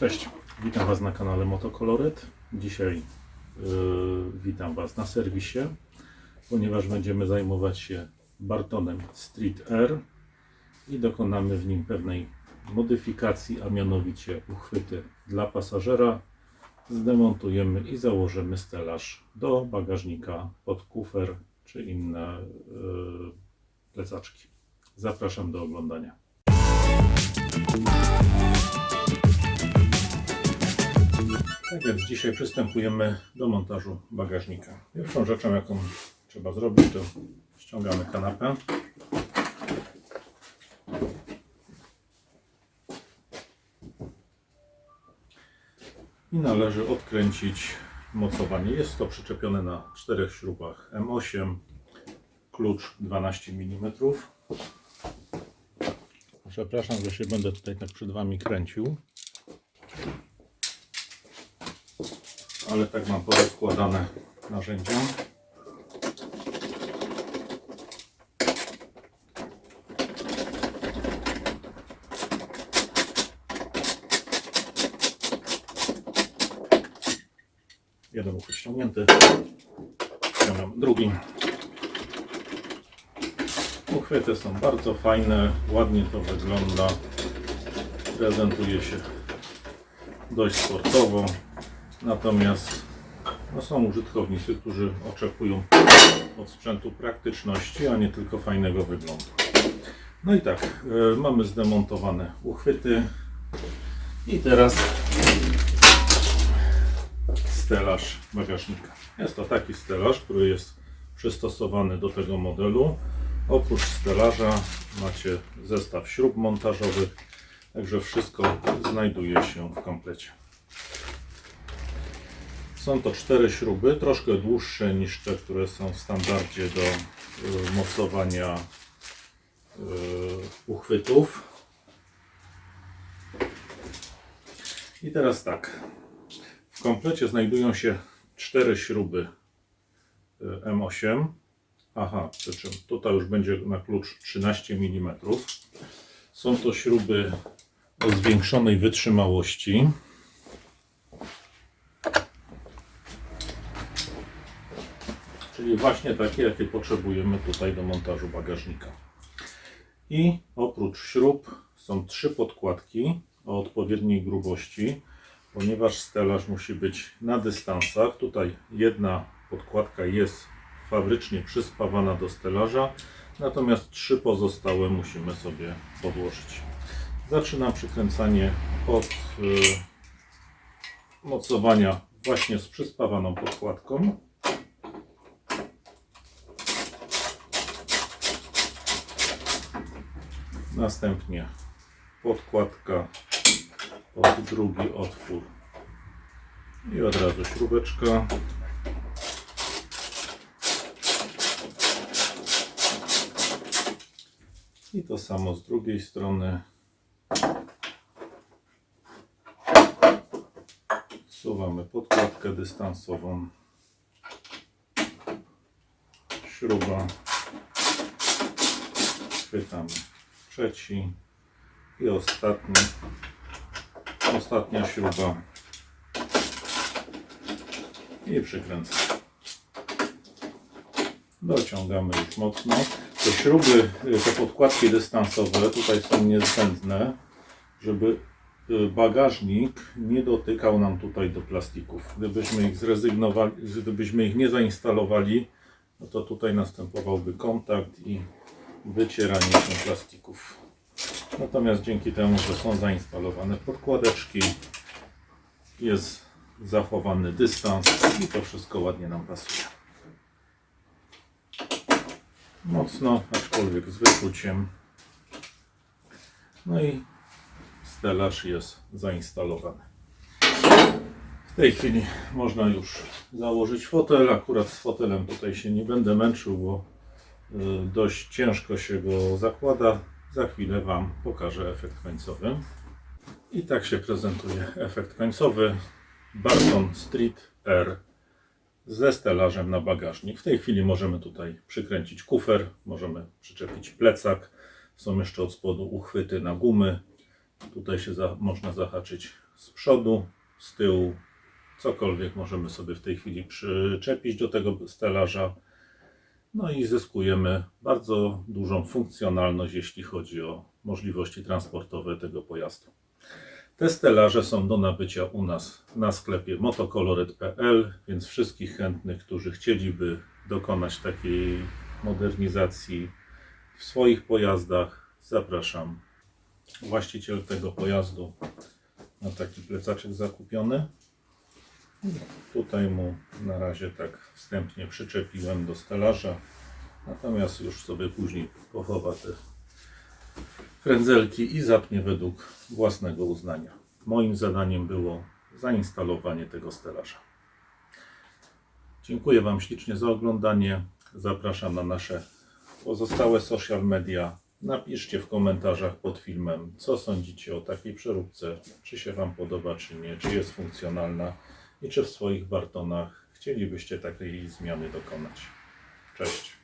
Cześć, witam Was na kanale Motokoloryt. Dzisiaj yy, witam Was na serwisie, ponieważ będziemy zajmować się Bartonem Street Air i dokonamy w nim pewnej modyfikacji, a mianowicie uchwyty dla pasażera. Zdemontujemy i założymy stelaż do bagażnika pod kufer czy inne yy, plecaczki. Zapraszam do oglądania. Tak więc dzisiaj przystępujemy do montażu bagażnika. Pierwszą rzeczą, jaką trzeba zrobić, to ściągamy kanapę. I należy odkręcić mocowanie. Jest to przyczepione na czterech śrubach M8, klucz 12 mm. Przepraszam, że się będę tutaj tak przed Wami kręcił. Ale tak mam porozkładane narzędzia. Jeden uchwyt ściągnięty, drugi. Uchwyty są bardzo fajne, ładnie to wygląda, prezentuje się dość sportowo. Natomiast no, są użytkownicy, którzy oczekują od sprzętu praktyczności, a nie tylko fajnego wyglądu. No i tak, e, mamy zdemontowane uchwyty i teraz stelaż bagażnika. Jest to taki stelaż, który jest przystosowany do tego modelu. Oprócz stelaża macie zestaw śrub montażowych, także wszystko znajduje się w komplecie. Są to cztery śruby, troszkę dłuższe niż te, które są w standardzie do y, mocowania y, uchwytów. I teraz tak. W komplecie znajdują się cztery śruby y, M8. Aha, przy czym tutaj już będzie na klucz 13 mm. Są to śruby o zwiększonej wytrzymałości. Czyli właśnie takie, jakie potrzebujemy tutaj do montażu bagażnika. I oprócz śrub są trzy podkładki o odpowiedniej grubości, ponieważ stelaż musi być na dystansach. Tutaj jedna podkładka jest fabrycznie przyspawana do stelaża, natomiast trzy pozostałe musimy sobie podłożyć. Zaczynam przykręcanie od yy, mocowania właśnie z przyspawaną podkładką. Następnie podkładka pod drugi otwór i od razu śrubeczka. I to samo z drugiej strony. Wsuwamy podkładkę dystansową. Śruba. Chwytamy trzeci i ostatni, ostatnia śruba i przykręcamy. Dociągamy już mocno. Te śruby, te podkładki dystansowe tutaj są niezbędne, żeby y, bagażnik nie dotykał nam tutaj do plastików. Gdybyśmy ich zrezygnowali, gdybyśmy ich nie zainstalowali, no to tutaj następowałby kontakt i wycieranie się plastików. Natomiast dzięki temu, że są zainstalowane podkładeczki, jest zachowany dystans i to wszystko ładnie nam pasuje. Mocno, aczkolwiek z wyczuciem. No i stelaż jest zainstalowany. W tej chwili można już założyć fotel. Akurat z fotelem tutaj się nie będę męczył, bo dość ciężko się go zakłada. Za chwilę Wam pokażę efekt końcowy. I tak się prezentuje efekt końcowy. Barton Street R ze stelażem na bagażnik. W tej chwili możemy tutaj przykręcić kufer, możemy przyczepić plecak. Są jeszcze od spodu uchwyty na gumy. Tutaj się za, można zahaczyć z przodu, z tyłu, cokolwiek możemy sobie w tej chwili przyczepić do tego stelaża. No i zyskujemy bardzo dużą funkcjonalność, jeśli chodzi o możliwości transportowe tego pojazdu. Te stelaże są do nabycia u nas na sklepie motokoloret.pl, więc wszystkich chętnych, którzy chcieliby dokonać takiej modernizacji w swoich pojazdach, zapraszam. Właściciel tego pojazdu ma taki plecaczek zakupiony. Tutaj mu na razie tak wstępnie przyczepiłem do stelaża, natomiast już sobie później pochowa te frędzelki i zapnie według własnego uznania. Moim zadaniem było zainstalowanie tego stelaża. Dziękuję Wam ślicznie za oglądanie. Zapraszam na nasze pozostałe social media. Napiszcie w komentarzach pod filmem, co sądzicie o takiej przeróbce, czy się Wam podoba, czy nie, czy jest funkcjonalna i czy w swoich Bartonach chcielibyście takiej zmiany dokonać. Cześć.